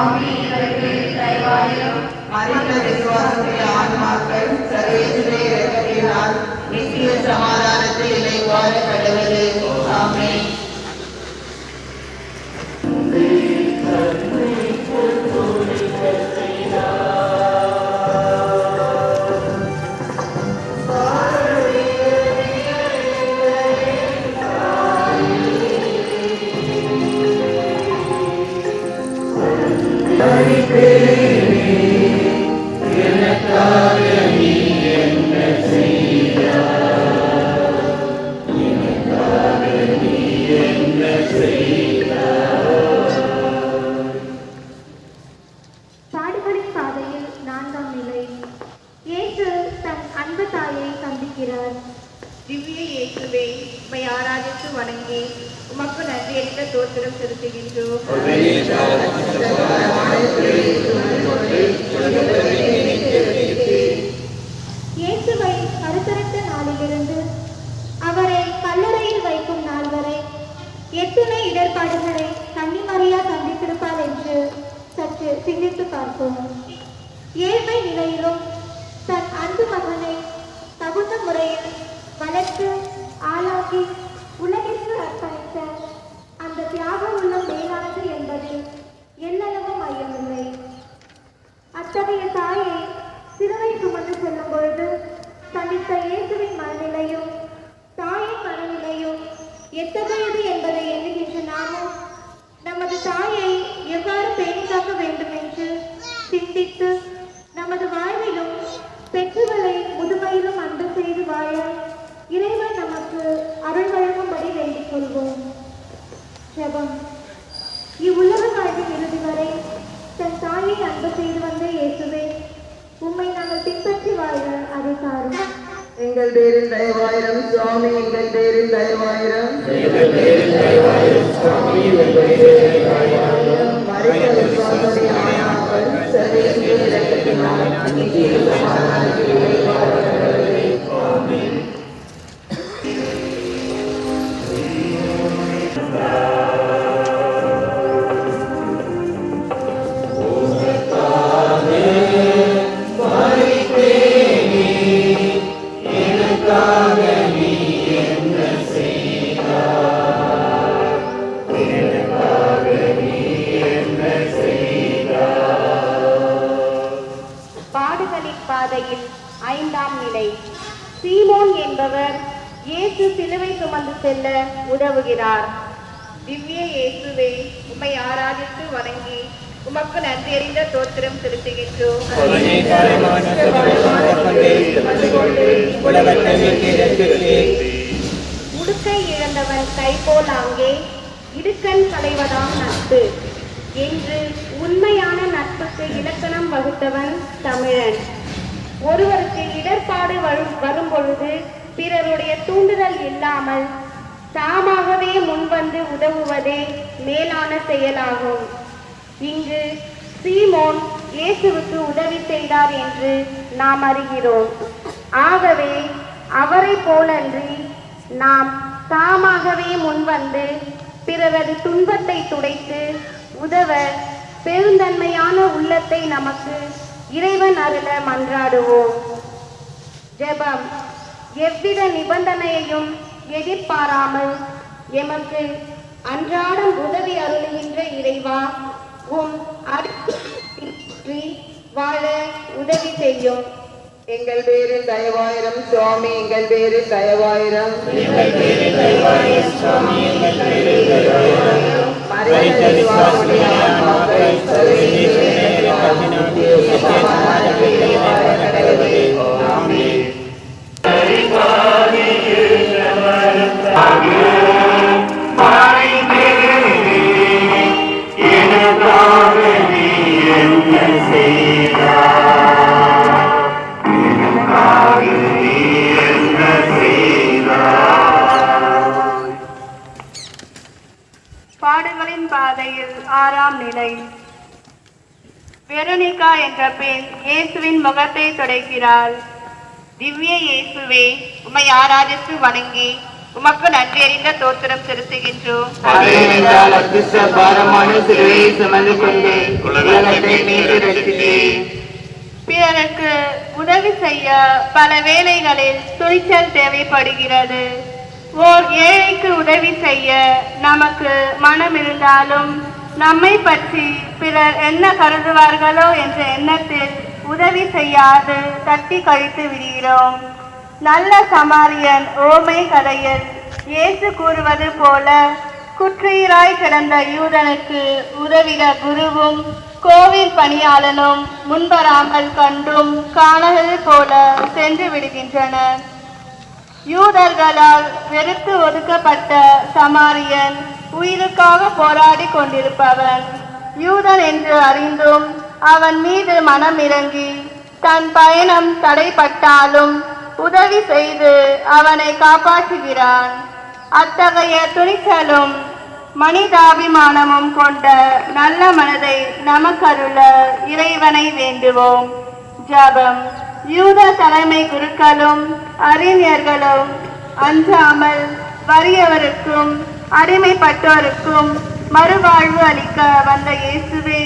மறைந்த எத்தகையது என்பதை எண்ணுகின்ற நாமும் நமது தாயை எவ்வாறு பேணி காக்க வேண்டும் என்று சிந்தித்து நமது வாழ்விலும் பெற்றுகளை முதுமையிலும் அன்பு செய்து வாழ இறைவன் நமக்கு அருள் வழங்கும்படி வேண்டிக் கொள்வோம். ஜபம். இவ்வுலக வாழ்வின் இறுதி வரை தன் தாயை அன்பு செய்து வந்த இயேசுவே உம்மை நாங்கள் பின்பற்றி வாழ அதை தாரும். எங்கள் பேரில் தயவாயிரம் சுவாமி எங்கள் பேரில் தயவாயிரம். சமாதானத்தில் இணைவாழ கடவுளே இயேசு சிலுவை சுமந்து செல்ல உதவுகிறார். திவ்ய இயேசுவே உம்மை ஆராதித்து வணங்கி உமக்கு நன்றி அறிந்த தோத்திரம் செலுத்துகின்றோம். உடுக்கை இழந்தவன் கை போல் அங்கே இடுக்கண் களைவதாம் நட்பு. என்று உண்மையான நட்புக்கு இலக்கணம் வகுத்தவன் தமிழன். ஒருவருக்கு இடர்பாடு வரும் வரும் பொழுது பிறருடைய தூண்டுதல் இல்லாமல் தாமாகவே முன்வந்து உதவுவதே மேலான செயலாகும். இங்கு சீமோன் இயேசுவுக்கு உதவி செய்தார் என்று நாம் அறிகிறோம். ஆகவே அவரை போலன்றி நாம் தாமாகவே முன்வந்து பிறரது துன்பத்தை துடைத்து உதவ பெருந்தன்மையான உள்ளத்தை நமக்கு இறைவன் அருள மன்றாடுவோம். ஜெபம். எவ்வித நிபந்தனையையும் எதிர்பாராமல் எமக்கு அன்றாடம் உதவி அருளுகின்ற இறைவா உம் அருள் வாழ உதவி செய்யும். எங்கள் பேரில் தயவாயிரம் சுவாமி எங்கள் பேரில் தயவாயிரம். மறைந்த வெரோனிகா என்ற பெண் இயேசுவின் முகத்தை துடைக்கிறாள். திவ்ய இயேசுவே உம்மை ஆராதித்து வணங்கி உமக்கு நன்றி அறிந்த தோத்திரம் செலுத்துகின்றோம். பிறருக்கு உதவி செய்ய பல வேளைகளில் துணிச்சல் தேவைப்படுகிறது. ஓர் ஏழைக்கு உதவி செய்ய நமக்கு மனம் இருந்தாலும் நம்மை பற்றி பிறர் என்ன கருதுவார்களோ என்ற எண்ணத்தில் உதவி செய்யாது தட்டி கழித்து விடுகிறோம். நல்ல சமாரியன் ஓமை கதையில் இயேசு கூறுவது போல குற்றுயிராய் கிடந்த யூதனுக்கு உதவிட குருவும் கோவில் பணியாளனும் முன்வராமல் கண்டும் காணது போல சென்று விடுகின்றனர் யூதர்களால் வெறுத்து ஒதுக்கப்பட்ட சமாரியன் உயிருக்காக போராடி கொண்டிருப்பவன். யூதன் என்று அறிந்தும் அவன் மீது மனம் இறங்கி தன் பயணம் தடைப்பட்டாலும் உதவி செய்து அவனை காப்பாற்றுகிறான். அத்தகைய துணிச்சலும் மனிதாபிமானமும் கொண்ட நல்ல மனதை நமக்கருள இறைவனை வேண்டுவோம். ஜபம். யூத தலைமை குருக்களும் அறிஞர்களும் அஞ்சாமல் வறியவருக்கும் அடிமைப்பட்டோருக்கும் மறுவாழ்வு அளிக்க வந்த இயேசுவே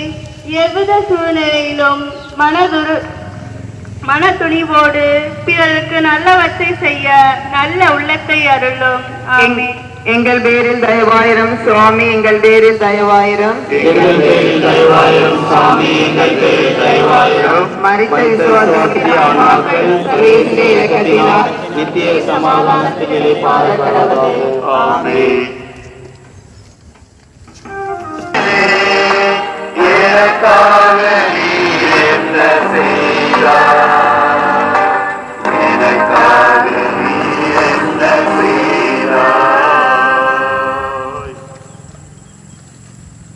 எவ்வித சூழ்நிலையிலும் மனதுரு மனத்துணிவோடு பிறருக்கு நல்லவற்றை செய்ய நல்ல உள்ளத்தை அருளும். ஆமென். எங்கள் பேரில் தயவாயிரம் சுவாமி எங்கள் பேரில் தயவாயிரம். எங்கள் பேரில் தயவாயிரும் சாமி எங்கள் பேரில் என்ன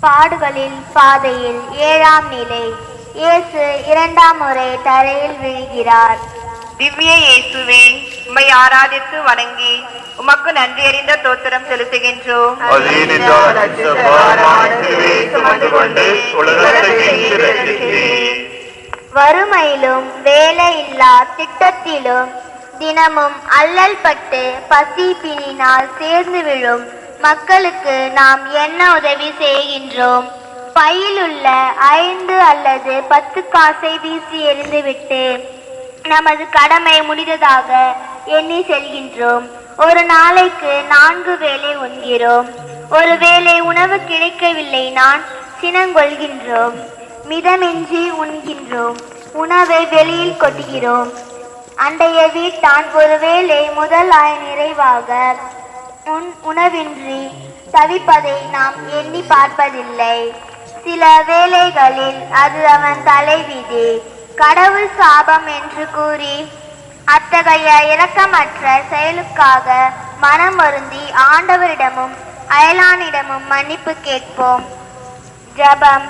பாடுகளில் பாதையில் ஏழாம் நிலை இயேசு இரண்டாம் முறை தரையில் விழுகிறார். திவ்ய இயேசுவே உம்மை ஆராதித்து வணங்கி உமக்கு நன்றி அறிந்த தோத்திரம் செலுத்துகின்றோம். வறுமையிலும் வேலையில்லா திட்டத்திலும் தினமும் அல்லல் பட்டு பசி பிணினால் சேர்ந்து விழும் மக்களுக்கு நாம் என்ன உதவி செய்கின்றோம்? பையிலுள்ள ஐந்து அல்லது பத்து காசை வீசி எறிந்துவிட்டு நமது கடமை முடிந்ததாக எண்ணி செல்கின்றோம். ஒரு நாளைக்கு நான்கு வேளை உண்கிறோம். ஒருவேளை உணவு கிடைக்கவில்லை நான் சினங்கொள்கின்றோம். மிதமின்றி உண்கின்றோம். உணவை வெளியில் கொட்டுகிறோம். அண்டைய வீட்டான் ஒருவேளை முதல் ஆய நிறைவாக உன் உணவின்றி தவிப்பதை நாம் எண்ணி பார்ப்பதில்லை. சில வேளைகளில் அது அவன் தலைவிதி கடவுள் சாபம் என்று கூறி அத்தகைய இரக்கமற்ற செயலுக்காக மனம் வருந்தி ஆண்டவரிடமும் அயலானிடமும் மன்னிப்பு கேட்போம். ஜபம்.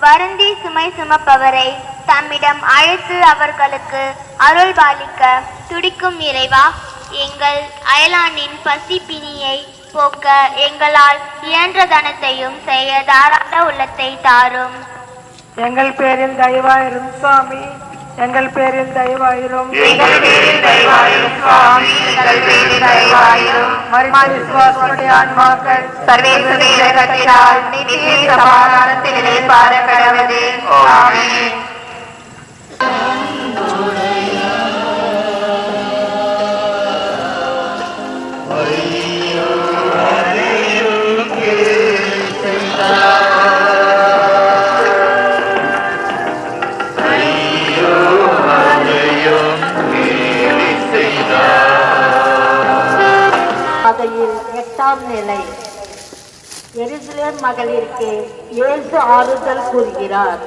வருந்தி சுமை சுமப்பவரை தம்மிடம் அழைத்து அவர்களுக்கு அருள் பாலிக்க துடிக்கும் இறைவா எங்கள் அயலானின் பசி பிணியை போக்க எங்களால் இயன்ற தனத்தையும் செய்ய தாராள உள்ளத்தை தாரும். எங்கள் பேரில் தயவாயிரும் சுவாமி. எங்கள் பேரில் தயவாயிரும். எங்கள் பேரில் தயவாயிரும் சுவாமி. எங்கள் பேரில் தயவாயிரும். மறித்த விசுவாசனுடைய ஆன்மாக்கள் சர்வேஸ்வர நித்திய சமாதானத்திலே பார கடவுளே ஆமென். எட்டாம் நிலை. எருசலேம் மகளிருக்கு இயேசு ஆறுதல் கூறுகிறார்.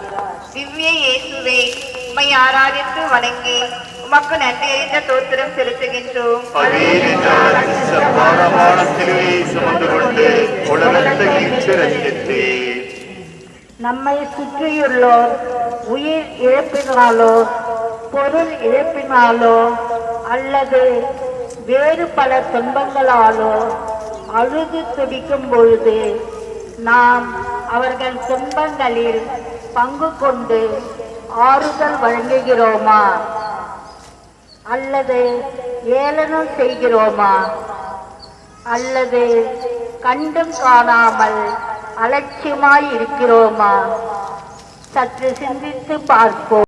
திவ்ய இயேசுவே உம்மை ஆராதித்து வணங்கி உமக்கு நன்றி அறிந்த தோத்திரம் செலுத்துகின்றோம். சுமந்து கொண்டு உலகத்தை. நம்மை சுற்றியுள்ளோர் உயிர் இழப்பினாலோ பொருள் இழப்பினாலோ அல்லது வேறு பல துன்பங்களாலோ அழுது துடிக்கும் பொழுது நாம் அவர்கள் துன்பங்களில் பங்கு கொண்டு ஆறுதல் வழங்குகிறோமா? அல்லது ஏளனம் செய்கிறோமா? அல்லது கண்டும் காணாமல் அலட்சியமாய் இருக்கிறோமா? சற்று சிந்தித்து பார்ப்போம்.